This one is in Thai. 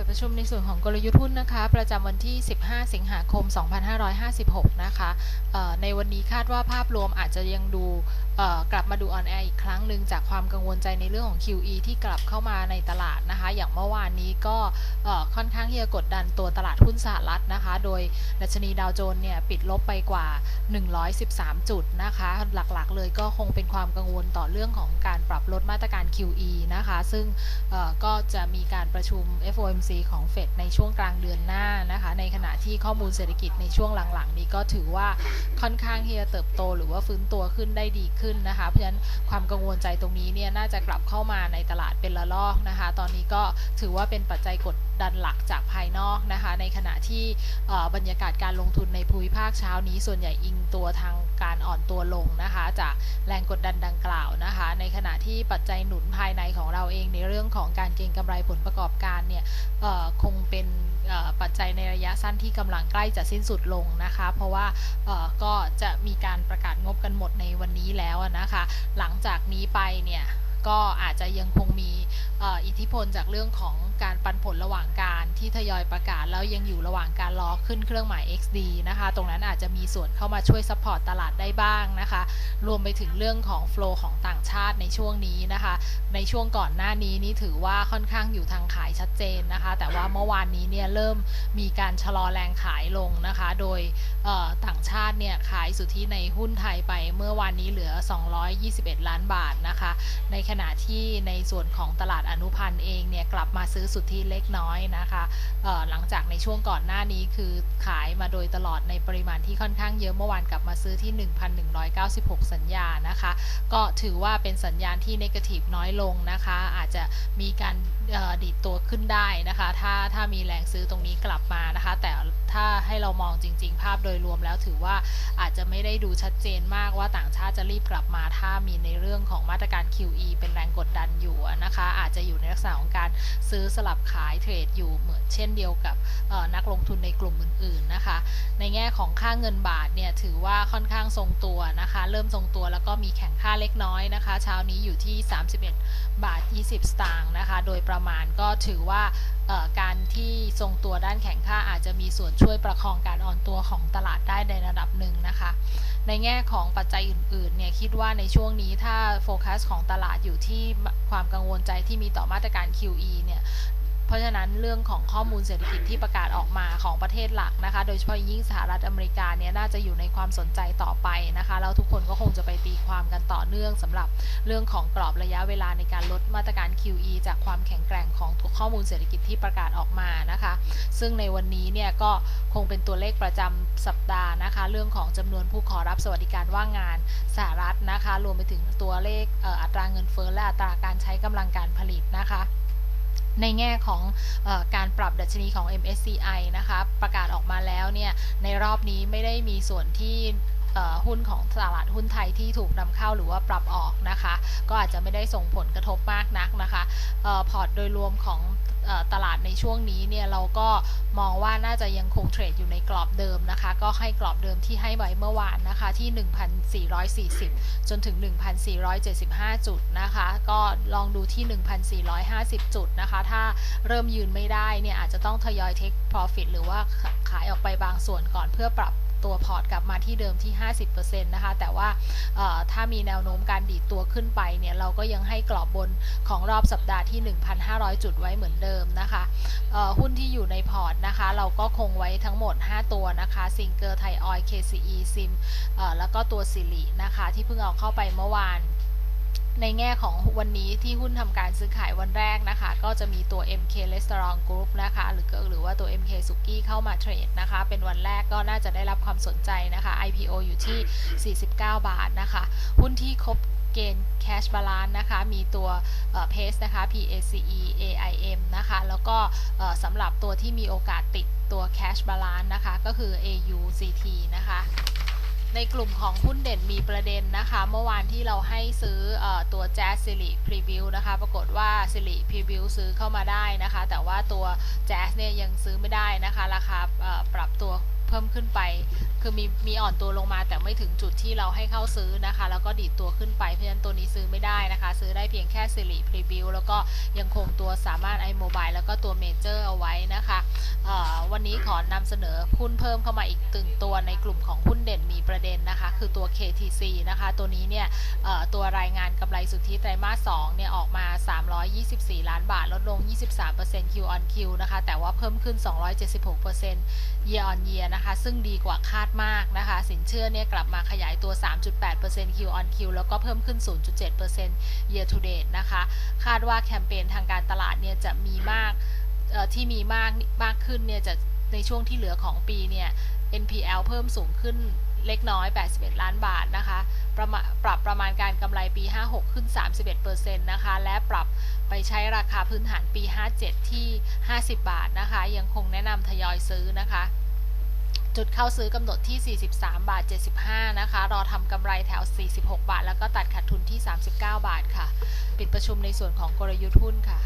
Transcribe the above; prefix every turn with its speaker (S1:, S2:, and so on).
S1: ปิดประชุมในส่วนของกลยุทธ์หุ้นนะคะ ประจำวันที่ 15 สิงหาคม 2556 นะคะในวันนี้คาดว่าภาพรวมอาจจะยังดูกลับมาดูออนแอร์อีกครั้งหนึ่งจากความกังวลใจในเรื่องของ QE ที่กลับเข้ามาในตลาดนะคะ อย่างเมื่อวานนี้ก็ค่อนข้างที่จะกดดันตัวตลาดหุ้นสหรัฐนะคะ โดยดัชนีดาวโจนส์เนี่ยปิดลบไปกว่า 113 จุดนะคะ หลักๆ เลยก็คงเป็นความกังวลต่อเรื่องของการปรับลดมาตรการ QE นะคะ ซึ่งก็จะมีการประชุม FOMC ของเฟดในช่วงกลางเดือนหน้านะคะ ในขณะที่ข้อมูลเศรษฐกิจในช่วงหลังๆ นี้ก็ถือว่าค่อนข้างที่จะเติบโต หรือว่าฟื้นตัวขึ้นได้ดีขึ้นนะคะ เพราะฉะนั้นความกังวลใจตรงนี้เนี่ยน่าจะกลับเข้ามาในตลาดเป็นระลอกนะคะ ตอนนี้ก็ถือว่าเป็นปัจจัยกดดันหลักจากภายนอกนะคะ ในขณะที่บรรยากาศการลงทุนในภูมิภาคเช้านี้ ส่วนใหญ่อิงตัวทางการอ่อนตัวลงนะคะ จากแรงกดดันดังกล่าวนะคะ ในขณะที่ปัจจัยหนุนภายในของเราเองในเรื่องของการเก็งกำไรผลประกอบการเนี่ยคงเป็นปัจจัยในระยะสั้นที่กำลังใกล้จะสิ้นสุดลงนะคะ เพราะว่าก็จะมีการประกาศงบกันหมดในวันนี้แล้วนะคะ หลังจากนี้ไปเนี่ย ก็อาจจะยังคงมีอิทธิพลจากเรื่องของการปันผลระหว่างการที่ทยอยประกาศ แล้วยังอยู่ระหว่างการรอขึ้นเครื่องหมาย XD นะคะ ตรงนั้นอาจจะมีส่วนเข้ามาช่วยซัพพอร์ตตลาดได้บ้างนะคะ รวมไปถึงเรื่องของโฟลของต่างชาติในช่วงนี้นะคะ ในช่วงก่อนหน้านี้นี่ถือว่าค่อนข้างอยู่ทางขายชัดเจนนะคะ แต่ว่าเมื่อวานนี้เนี่ยเริ่มมีการชะลอแรงขายลงนะคะ โดยต่างชาติเนี่ยขายสุทธิในหุ้นไทยไปเมื่อวานนี้เหลือ 221 ล้านบาทนะคะ ในขขณะที่ในส่วนของตลาดอนุพันธ์เองเนี่ยกลับมาซื้อสุทธิเล็กน้อยนะคะหลังจากในช่วงก่อนหน้านี้คือขายมาโดยตลอดในปริมาณที่ค่อนข้างเยอะเมื่อวานกลับมาซื้อที่ 1,196 สัญญานะคะ ก็ถือว่าเป็นสัญญาณที่นกาทีฟน้อยลงนะคะ อาจจะมีการดีดตัวขึ้นได้นะคะ ถ้าถ้ามีแรงซื้อตรงนี้กลับมานะคะ แต่ถ้าให้เรามองจริง ๆ ภาพโดยรวมแล้วถือว่าอาจจะไม่ได้ดูชัดเจนมากว่าต่างชาติจะรีบกลับมา ถ้ามีในเรื่องของมาตรการ QE เป็นแรงกดดันอยู่นะคะ อาจจะอยู่ในลักษณะของการซื้อสลับขายเทรดอยู่เหมือนเช่นเดียวกับนักลงทุนในกลุ่มอื่นๆนะคะ ในแง่ของค่าเงินบาทเนี่ยถือว่าค่อนข้างทรงตัวนะคะ เริ่มทรงตัวแล้วก็มีแข่งค่าเล็กน้อยนะคะ เช้านี้อยู่ที่ 31 บาท 20 สตางค์นะคะ โดยประมาณก็ถือว่าการที่ทรงตัวด้านแข่งค่าอาจจะมีส่วนช่วยประคองการอ่อนตัวของตลาดได้ในระดับ ในแง่ของปัจจัยอื่นๆ เนี่ยคิดว่าในช่วงนี้ถ้าโฟกัสของตลาดอยู่ที่ความกังวลใจที่มีต่อมาตรการ QE เนี่ย เพราะฉะนั้นเรื่องของข้อมูลเศรษฐกิจที่ประกาศออกมาของประเทศหลักนะคะ โดยเฉพาะยิ่งสหรัฐอเมริกาเนี่ยน่าจะอยู่ในความสนใจต่อไปนะคะแล้วทุกคนก็คงจะไปตีความกันต่อเนื่องสำหรับเรื่องของกรอบระยะเวลาในการลดมาตรการ QE จากความแข็งแกร่งของข้อมูลเศรษฐกิจที่ประกาศออกมานะคะ ซึ่งในวันนี้เนี่ยก็คงเป็นตัวเลขประจำสัปดาห์นะคะ เรื่องของจำนวนผู้ขอรับสวัสดิการว่างงานสหรัฐนะคะ รวมไปถึงตัวเลขอัตราเงินเฟ้อและอัตราการใช้กำลังการผลิตนะคะ ในแง่ของอการปรับดัชนีของ MSCI นะคะประกาศออกมาแล้วเนี่ยในรอบนี้ไม่ได้มีส่วนที่หุ้นของตลาดหุ้นไทยที่ถูกนำเข้าหรือว่าปรับออกนะคะ ก็อาจจะไม่ได้ส่งผลกระทบมากนักนะคะออพอร์ตโดยรวมของออตลาดในช่วงนี้เนี่ยเราก็มองว่า น่าจะยังคงเทรดอยู่ในกรอบเดิมนะคะ ก็ให้กรอบเดิมที่ให้ไว้เมื่อวานนะคะที่ 1,440 จนถึง 1,475 จุดนะคะ ก็ลองดูที่ 1,450 จุดนะคะ ถ้าเริ่มยืนไม่ได้เนี่ยอาจจะต้องทยอยเทค profit หรือว่าขายออกไปบางส่วนก่อนเพื่อปรับ ตัวพอร์ตกลับมาที่เดิมที่ 50%นะคะ แต่ว่าถ้ามีแนวโน้มการดีดตัวขึ้นไปเนี่ย เราก็ยังให้กรอบบนของรอบสัปดาห์ที่ 1,500 จุดไว้เหมือนเดิมนะคะหุ้นที่อยู่ในพอร์ตนะคะ เราก็คงไว้ทั้งหมด 5 ตัวนะคะซิงเกอร์ไทยออย KCE ซิมแล้วก็ตัวสิรินะคะ ที่เพิ่งเอาเข้าไปเมื่อวาน ในแง่ของวันนี้ที่หุ้นทำการซื้อขายวันแรกนะคะ ก็จะมีตัว MK Restaurant Group นะคะ หรือหรือว่าตัว MK Suki เข้ามาเทรดนะคะ เป็นวันแรกก็น่าจะได้รับความสนใจนะคะ IPO อยู่ที่ 49 บาทนะคะ หุ้นที่ครบเกณฑ์ Cash Balance นะคะ มีตัวเพสนะคะ PACE AIM นะคะ แล้วก็สำหรับตัวที่มีโอกาสติดตัว Cash Balance นะคะ ก็คือ AUCT นะคะ ในกลุ่มของหุ้นเด่นมีประเด็นนะคะ เมื่อวานที่เราให้ซื้ออตัวแจ๊สสิริพรีวิวนะคะ ปรากฏว่าสิริพรีวิวซื้อเข้ามาได้นะคะ แต่ว่าตัวแจ๊สเนี่ยยังซื้อไม่ได้นะคะ ราคาปรับตัว เพิ่มขึ้นไป คือมีมีอ่อนตัวลงมาแต่ไม่ถึงจุดที่เราให้เข้าซื้อนะคะ แล้วก็ดีดตัวขึ้นไป เพราะฉะนั้นตัวนี้ซื้อไม่ได้นะคะ ซื้อได้เพียงแค่สิริพรีบิวแล้วก็ยังคงตัวสามารถ iMobile แล้วก็ตัวเมเจอร์เอาไว้นะคะ วันนี้ขอนำเสนอหุ้นเพิ่มเข้ามาอีกตึงตัวในกลุ่มของหุ้นเด่นมีประเด็นนะคะ คือตัว KTC นะคะ ตัวนี้เนี่ยตัวรายงานกำไรสุทธิไตรมาส2เนี่ยออกมา 324 ล้านบาท ลดลง 23% Q on Q นะคะ แต่ว่าเพิ่มขึ้น 276% year on year นะคะซึ่งดีกว่าคาดมากนะคะ สินเชื่อเนี่ยกลับมาขยายตัว 3.8% Q on Q แล้วก็เพิ่มขึ้น 0.7% year to date นะคะ คาดว่าแคมเปญทางการตลาดเนี่ยจะมีมากที่มีมากมากขึ้นเนี่ยจะในช่วงที่เหลือของปีเนี่ย NPL เพิ่มสูงขึ้นเล็กน้อย 81 ล้านบาทนะคะประมาปรับประมาณการกำไรปี 56 ขึ้น 31%นะคะ และปรับไปใช้ราคาพื้นฐานปี 57 ที่ 50 บาทนะคะ ยังคงแนะนำทยอยซื้อนะคะ จุดเข้าซื้อกำหนดที่ 43 บาท 75 นะคะ รอทำกำไรแถว 46 บาท แล้วก็ตัดขาดทุนที่ 39 บาทค่ะ ปิดประชุมในส่วนของกลยุทธ์หุ้นค่ะ